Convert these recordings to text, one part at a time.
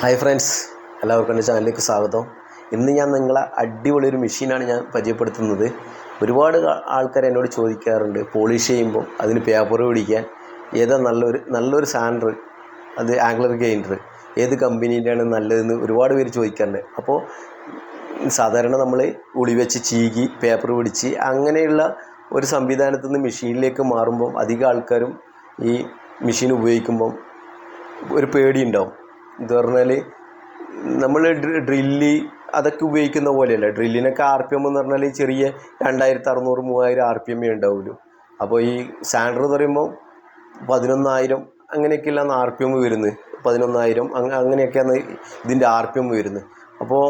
Hi friends എല്ലാവർക്കും എന്റെ ചാനലിലേക്ക് സ്വാഗതം. ഇന്ന് ഞാൻ നിങ്ങളെ അടിപൊളി ഒരു മെഷീനാണ് ഞാൻ പരിചയപ്പെടുത്തുന്നത്. ഒരുപാട് ആൾക്കാർ എന്നോട് ചോദിക്കാറുണ്ട് പോളിഷ് ചെയ്യുമ്പോൾ അതിന് പേപ്പർ പിടിക്കാൻ. ഏതാ നല്ലൊരു നല്ലൊരു സാൻഡർ അത് ആംഗ്ലർ ഗെയിൻഡർ ഏത് കമ്പനീന്റെയാണ് നല്ലതെന്ന് ഒരുപാട് പേര് ചോദിക്കാറുണ്ട്. അപ്പോൾ സാധാരണ നമ്മൾ ഉളി വെച്ച് ചീകി പേപ്പർ പിടിച്ച് അങ്ങനെയുള്ള ഒരു സംവിധാനത്തിൽ നിന്ന് മെഷീനിലേക്ക് മാറുമ്പം അധികം ആൾക്കാരും ഈ മെഷീൻ ഉപയോഗിക്കുമ്പം ഒരു പേടിയുണ്ടാവും. എന്ന് പറഞ്ഞാൽ നമ്മൾ ഡ്രില്ല് അതൊക്കെ ഉപയോഗിക്കുന്ന പോലെയല്ല. ഡ്രില്ലിനൊക്കെ ആർ പി എം എന്ന് പറഞ്ഞാൽ ചെറിയ രണ്ടായിരത്തി അറുന്നൂറ് മൂവായിരം ആർ പി എമ്മേ ഉണ്ടാവുള്ളൂ. അപ്പോൾ ഈ സാൻഡർ എന്ന് പറയുമ്പോൾ പതിനൊന്നായിരം അങ്ങനെയൊക്കെയല്ലാണ് ആർ പി എം വരുന്നത്. പതിനൊന്നായിരം അങ്ങ അങ്ങനെയൊക്കെയാണ് ഇതിന്റെ ആർ പി എം വരുന്നത്. അപ്പോൾ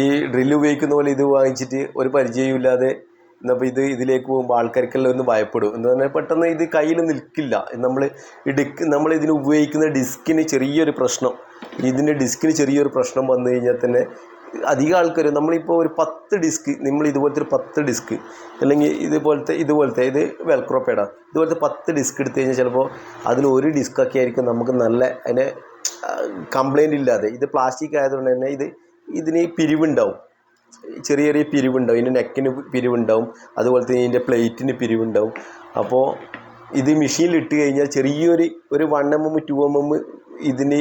ഈ ഡ്രില്ല് ഉപയോഗിക്കുന്ന പോലെ ഇത് വാങ്ങിച്ചിട്ട് ഒരു പരിചയമില്ലാതെ എന്നപ്പോൾ ഇത് ഇതിലേക്ക് പോകുമ്പോൾ ആൾക്കാർക്കെല്ലാം ഒന്ന് ഭയപ്പെടും. എന്ന് പറഞ്ഞാൽ പെട്ടെന്ന് ഇത് കയ്യിൽ നിൽക്കില്ല. നമ്മൾ ഇടുക്ക് നമ്മൾ ഇതിന് ഉപയോഗിക്കുന്ന ഡിസ്കിന് ചെറിയൊരു പ്രശ്നം. ഇതിന്റെ ഡിസ്കിന് ചെറിയൊരു പ്രശ്നം വന്നു കഴിഞ്ഞാൽ തന്നെ അധികം ആൾക്കാർ നമ്മളിപ്പോൾ ഒരു പത്ത് ഡിസ്ക് നമ്മൾ ഇതുപോലത്തെ ഒരു പത്ത് ഡിസ്ക് അല്ലെങ്കിൽ ഇതുപോലത്തെ ഇതുപോലത്തെ ഇത് വെൽക്രോ പേടാ ഇതുപോലത്തെ പത്ത് ഡിസ്ക് എടുത്തു കഴിഞ്ഞാൽ ചിലപ്പോൾ അതിൽ ഒരു ഡിസ്ക്കൊക്കെ ആയിരിക്കും നമുക്ക് നല്ല അതിനെ കംപ്ലൈന്റ് ഇല്ലാതെ. ഇത് പ്ലാസ്റ്റിക് ആയതുകൊണ്ട് തന്നെ ഇത് ഇതിന് പിരിവുണ്ടാവും. ചെറിയ ചെറിയ പിരിവുണ്ടാവും. ഇതിന്റെ നെക്കിന് പിരിവുണ്ടാവും. അതുപോലെ തന്നെ ഇതിന്റെ പ്ലേറ്റിന് പിരിവുണ്ടാവും. അപ്പോൾ ഇത് മെഷീനിൽ ഇട്ട് കഴിഞ്ഞാൽ ചെറിയൊരു ഒരു one M M two M M ഇതിന്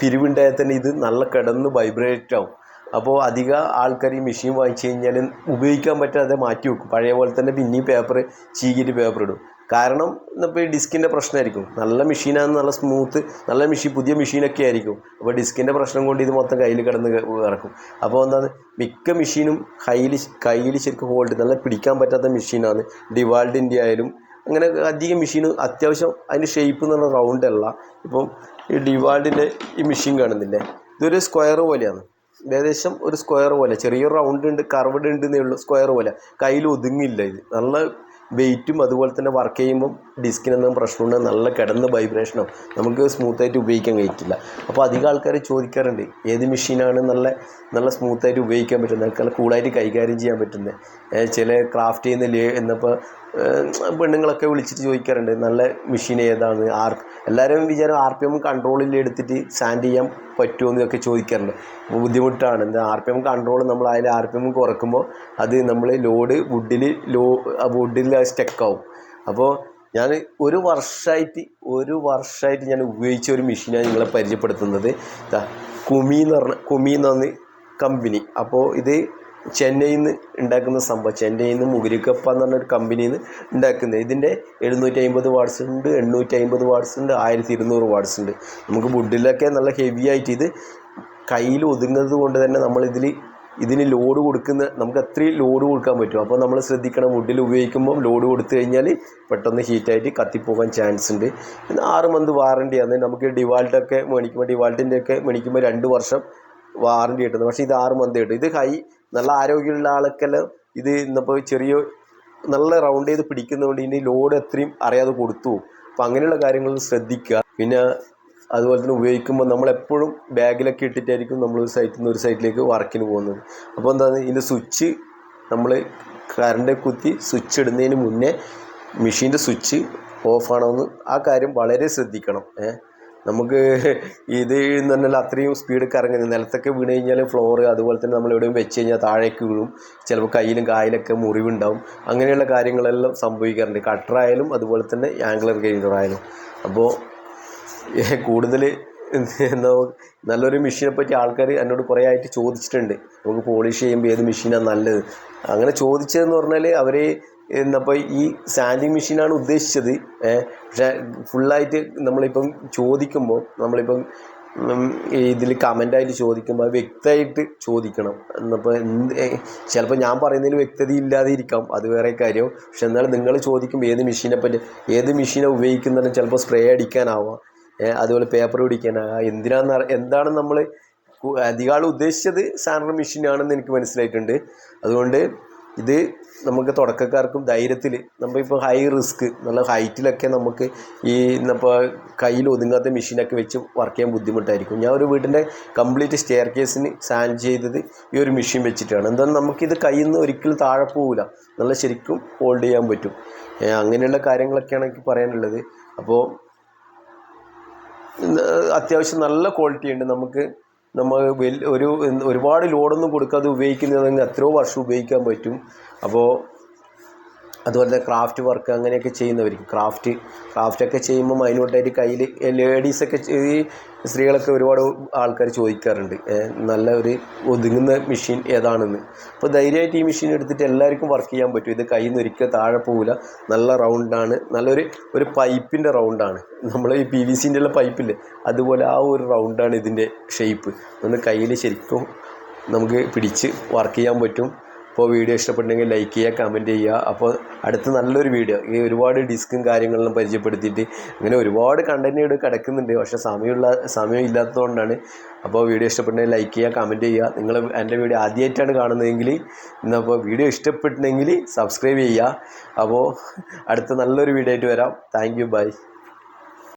പിരിവുണ്ടായാൽ തന്നെ ഇത് നല്ല കിടന്ന് വൈബ്രേറ്റ് ആവും. അപ്പോൾ അധിക ആൾക്കാർ ഈ മെഷീൻ വാങ്ങിച്ചു കഴിഞ്ഞാൽ ഉപയോഗിക്കാൻ പറ്റാതെ മാറ്റി വെക്കും. പഴയ പോലെ തന്നെ പിന്നെയും പേപ്പർ ചീകിയിട്ട് പേപ്പർ ഇടും. കാരണം ഇപ്പോൾ ഈ ഡിസ്കിന്റെ പ്രശ്നമായിരിക്കും. നല്ല മെഷീനാണ് നല്ല സ്മൂത്ത് നല്ല മെഷീൻ പുതിയ മെഷീനൊക്കെ ആയിരിക്കും. അപ്പോൾ ഡിസ്കിന്റെ പ്രശ്നം കൊണ്ട് ഇത് മൊത്തം കയ്യിൽ കിടന്ന് ഇറക്കും. അപ്പോൾ എന്താണ് മിക്ക മെഷീനും കയ്യിൽ കയ്യിൽ ശരിക്കും ഹോൾഡ് നല്ല പിടിക്കാൻ പറ്റാത്ത മെഷീനാണ്. ഡിവാൾഡിന്റെ ആയാലും അങ്ങനെ അധികം മെഷീൻ അത്യാവശ്യം അതിന്റെ ഷേപ്പ് എന്ന് പറഞ്ഞാൽ റൗണ്ട് അല്ല. ഇപ്പം ഈ ഡിവാൾഡിന്റെ ഈ മെഷീൻ കാണുന്നില്ലേ? ഇതൊരു സ്ക്വയർ പോലെയാണ്. ഏകദേശം ഒരു സ്ക്വയർ പോലെ. ചെറിയൊരു റൗണ്ട് ഉണ്ട് കർവ്ഡ് ഉണ്ട് എന്നേ ഉള്ളൂ സ്ക്വയർ പോലെ. കയ്യിൽ ഒതുങ്ങില്ല ഇത്. നല്ല വെയിറ്റും അതുപോലെ തന്നെ വർക്ക് ചെയ്യുമ്പം ഡിസ്കിനൊന്നും പ്രശ്നമുണ്ട് നല്ല കിടന്ന വൈബ്രേഷനോ നമുക്ക് സ്മൂത്തായിട്ട് ഉപയോഗിക്കാൻ കഴിയില്ല അപ്പോൾ അധികം ആൾക്കാർ ചോദിക്കാറുണ്ട് ഏത് മെഷീനാണ് നല്ല നല്ല സ്മൂത്തായിട്ട് ഉപയോഗിക്കാൻ പറ്റുന്നത്? നല്ല കൂളായിട്ട് കൈകാര്യം ചെയ്യാൻ പറ്റുന്നത്? ചില ക്രാഫ്റ്റ് ചെയ്യുന്ന ലേ എന്നപ്പോൾ പെണ്ണുങ്ങളൊക്കെ വിളിച്ചിട്ട് ചോദിക്കാറുണ്ട് നല്ല മെഷീൻ ഏതാണ്? ആർ എല്ലാവരും വിചാരം ആർ പി എം കൺട്രോളിൽ എടുത്തിട്ട് സാൻഡ് ചെയ്യാൻ പറ്റുമോ എന്നൊക്കെ ചോദിക്കാറുണ്ട്. ബുദ്ധിമുട്ടാണ്. എന്താ ആർ പി എം കൺട്രോൾ നമ്മൾ അതിൽ ആർ പി എം കുറക്കുമ്പോൾ അത് നമ്മൾ ലോഡ് വുഡിൽ ലോ വുഡിൽ സ്റ്റക്കാവും അപ്പോൾ ഞാൻ ഒരു വർഷമായിട്ട് ഒരു വർഷമായിട്ട് ഞാൻ ഉപയോഗിച്ച ഒരു മെഷീനാണ് നിങ്ങളെ പരിചയപ്പെടുത്തുന്നത്. കുമി എന്ന് പറഞ്ഞ കുമി എന്ന് പറഞ്ഞ കമ്പനി അപ്പോൾ ഇത് ചെന്നൈയിൽ നിന്ന് ഉണ്ടാക്കുന്ന സംഭവം. ചെന്നൈയിൽ നിന്ന് മുഗുരിക്കപ്പ എന്ന് പറഞ്ഞൊരു കമ്പനിയിൽ നിന്ന് ഉണ്ടാക്കുന്നത് ഇതിന്റെ എഴുന്നൂറ്റി അമ്പത് വാട്ട്സ് ഉണ്ട് എണ്ണൂറ്റി അമ്പത് വാട്ട്സ് ഉണ്ട് ആയിരത്തി ഇരുന്നൂറ് വാട്ട്സ് ഉണ്ട്. നമുക്ക് വുഡിലൊക്കെ നല്ല ഹെവി ആയിട്ട് ഇത് കയ്യിൽ ഒതുങ്ങുന്നത് കൊണ്ട് തന്നെ നമ്മളിതിൽ ഇതിന് ലോഡ് കൊടുക്കുന്ന നമുക്ക് അത്രയും ലോഡ് കൊടുക്കാൻ പറ്റും. അപ്പോൾ നമ്മൾ ശ്രദ്ധിക്കണം വുഡിൽ ഉപയോഗിക്കുമ്പം ലോഡ് കൊടുത്തു കഴിഞ്ഞാൽ പെട്ടെന്ന് ഹീറ്റായിട്ട് കത്തിപ്പോകാൻ ചാൻസ് ഉണ്ട്. പിന്നെ ആറ് മന്ത് വാറണ്ടിയാണ് നമുക്ക് ഡിവാൾട്ടൊക്കെ മേടിക്കുമ്പോൾ ഡിവാൾട്ടിന്റെ ഒക്കെ മേടിക്കുമ്പോൾ രണ്ട് വർഷം വാറണ്ടി കിട്ടുന്നത് പക്ഷേ ഇത് ആറ് മന്ത് കിട്ടും. ഇത് കൈ നല്ല ആരോഗ്യമുള്ള ആൾക്കെല്ലാം ഇത് ഇന്നിപ്പോൾ ചെറിയ നല്ല റൗണ്ട് ചെയ്ത് പിടിക്കുന്നതുകൊണ്ട് ഇനി ലോഡ് എത്രയും അറിയാതെ കൊടുത്തു. അപ്പം അങ്ങനെയുള്ള കാര്യങ്ങൾ ശ്രദ്ധിക്കുക. പിന്നെ അതുപോലെ തന്നെ ഉപയോഗിക്കുമ്പോൾ നമ്മളെപ്പോഴും ബാഗിലൊക്കെ ഇട്ടിട്ടായിരിക്കും നമ്മൾ ഒരു സൈറ്റിൽ നിന്ന് ഒരു സൈറ്റിലേക്ക് വർക്കിന് പോകുന്നത്. അപ്പോൾ എന്താണ്? ഇതിന്റെ സ്വിച്ച് നമ്മൾ കറണ്ട് കുത്തി സ്വിച്ച് ഇടുന്നതിന് മുന്നേ മെഷീന്റെ സ്വിച്ച് ഓഫാണോന്ന് ആ കാര്യം വളരെ ശ്രദ്ധിക്കണം. ഏഹ് നമുക്ക് ഇത് എന്ന് പറഞ്ഞാൽ അത്രയും സ്പീഡ് കറങ്ങുന്നത്. നിലത്തൊക്കെ വീണ് കഴിഞ്ഞാൽ ഫ്ലോർ അതുപോലെ തന്നെ നമ്മൾ എവിടെയും വെച്ച് കഴിഞ്ഞാൽ താഴേക്ക് വീഴും. ചിലപ്പോൾ കയ്യിലും കായലൊക്കെ മുറിവുണ്ടാവും. അങ്ങനെയുള്ള കാര്യങ്ങളെല്ലാം സംഭവിക്കാറുണ്ട്. കട്ടറായാലും അതുപോലെ തന്നെ ആംഗ്ലർ ഗൈഡറായാലും അപ്പോൾ കൂടുതൽ എന്താ നല്ലൊരു മെഷീനെ പറ്റി ആൾക്കാർ എന്നോട് കുറേ ആയിട്ട് ചോദിച്ചിട്ടുണ്ട്. നമുക്ക് പോളിഷ് ചെയ്യുമ്പോൾ ഏത് മെഷീനാണ് നല്ലത്? അങ്ങനെ ചോദിച്ചതെന്ന് പറഞ്ഞാൽ അവർ എന്നപ്പോൾ ഈ സാൻഡിങ് മെഷീനാണ് ഉദ്ദേശിച്ചത്. പക്ഷേ ഫുള്ളായിട്ട് നമ്മളിപ്പം ചോദിക്കുമ്പോൾ നമ്മളിപ്പം ഇതിൽ കമന്റായിട്ട് ചോദിക്കുമ്പോൾ വ്യക്തമായിട്ട് ചോദിക്കണം. എന്നപ്പോൾ എന്ത് ചിലപ്പോൾ ഞാൻ പറയുന്നതിൽ വ്യക്തത ഇല്ലാതെ ഇരിക്കാം അത് വേറെ കാര്യം. പക്ഷെ എന്നാലും നിങ്ങൾ ചോദിക്കുമ്പോൾ ഏത് മെഷീനെ പറ്റി ഏത് മെഷീനെ ഉപയോഗിക്കുന്നതിന് ചിലപ്പോൾ സ്പ്രേ അടിക്കാനാവാം. അതുപോലെ പേപ്പർ പിടിക്കാനാവാം എന്തിനാന്ന് എന്താണ് നമ്മൾ അധികം ആൾ ഉദ്ദേശിച്ചത് സാനറി മെഷീനാണെന്ന് എനിക്ക് മനസ്സിലായിട്ടുണ്ട്. അതുകൊണ്ട് ഇത് നമുക്ക് തുടക്കക്കാർക്കും ധൈര്യത്തിൽ നമ്മളിപ്പോൾ ഹൈ റിസ്ക് നല്ല ഹൈറ്റിലൊക്കെ നമുക്ക് ഈ ഇന്നിപ്പോൾ കയ്യിൽ ഒതുങ്ങാത്ത മെഷീനൊക്കെ വെച്ച് വർക്ക് ചെയ്യാൻ ബുദ്ധിമുട്ടായിരിക്കും. ഞാൻ ഒരു വീടിന്റെ കംപ്ലീറ്റ് സ്റ്റെയർ കേസിന് സാൻഡ് ചെയ്തത് ഈ ഒരു മെഷീൻ വെച്ചിട്ടാണ്. എന്തായാലും നമുക്കിത് കയ്യിൽ നിന്ന് ഒരിക്കലും താഴെ പോവില്ല നല്ല ശരിക്കും ഹോൾഡ് ചെയ്യാൻ പറ്റും. അങ്ങനെയുള്ള കാര്യങ്ങളൊക്കെയാണ് എനിക്ക് പറയാനുള്ളത്. അപ്പോൾ അത്യാവശ്യം നല്ല ക്വാളിറ്റി ഉണ്ട്. നമുക്ക് നമ്മൾ ഒരു ഒരുപാട് ലോഡൊന്നും കൊടുക്കാതെ ഉപയോഗിക്കുന്നതെങ്കിൽ എത്രയോ വർഷം ഉപയോഗിക്കാൻ പറ്റും. അപ്പോൾ അതുപോലെ തന്നെ ക്രാഫ്റ്റ് വർക്ക് അങ്ങനെയൊക്കെ ചെയ്യുന്നവർക്ക് ക്രാഫ്റ്റ് ക്രാഫ്റ്റൊക്കെ ചെയ്യുമ്പോൾ അതിനോട്ടായിട്ട് കയ്യിൽ ലേഡീസൊക്കെ ഈ സ്ത്രീകളൊക്കെ ഒരുപാട് ആൾക്കാർ ചോദിക്കാറുണ്ട്. നല്ല ഒരു ഒതുങ്ങുന്ന മെഷീൻ ഏതാണെന്ന്. അപ്പോൾ ധൈര്യമായിട്ട് ഈ മെഷീൻ എടുത്തിട്ട് എല്ലാവർക്കും വർക്ക് ചെയ്യാൻ പറ്റും. ഇത് കയ്യിൽ നിന്ന് ഒരിക്കൽ താഴെ പോകില്ല നല്ല റൗണ്ടാണ് നല്ലൊരു ഒരു പൈപ്പിന്റെ റൗണ്ടാണ് നമ്മൾ ഈ പി വി സിന്റെ ഉള്ള പൈപ്പില്ലേ അതുപോലെ ആ ഒരു റൗണ്ടാണ് ഇതിന്റെ ഷേപ്പ് ഒന്ന് കയ്യിൽ ശരിക്കും നമുക്ക് പിടിച്ച് വർക്ക് ചെയ്യാൻ പറ്റും. അപ്പോൾ വീഡിയോ ഇഷ്ടപ്പെട്ടെങ്കിൽ ലൈക്ക് ചെയ്യുക കമന്റ് ചെയ്യുക. അപ്പോൾ അടുത്ത നല്ലൊരു വീഡിയോ. ഈ ഒരുപാട് ഡിസ്കും കാര്യങ്ങളെല്ലാം പരിചയപ്പെടുത്തിയിട്ട് അങ്ങനെ ഒരുപാട് കണ്ടന്റ് ഇവിടെ കിടക്കുന്നുണ്ട്. പക്ഷേ സമയമുള്ള സമയം ഇല്ലാത്തതുകൊണ്ടാണ്. അപ്പോൾ വീഡിയോ ഇഷ്ടപ്പെട്ടെങ്കിൽ ലൈക്ക് ചെയ്യുക കമന്റ് ചെയ്യുക. നിങ്ങൾ എന്റെ വീഡിയോ ആദ്യമായിട്ടാണ് കാണുന്നതെങ്കിൽ ഇന്നപ്പോൾ വീഡിയോ ഇഷ്ടപ്പെട്ടിട്ടുണ്ടെങ്കിൽ സബ്സ്ക്രൈബ് ചെയ്യുക. അപ്പോൾ അടുത്ത നല്ലൊരു വീഡിയോ ആയിട്ട് വരാം. Thank you. ബൈ.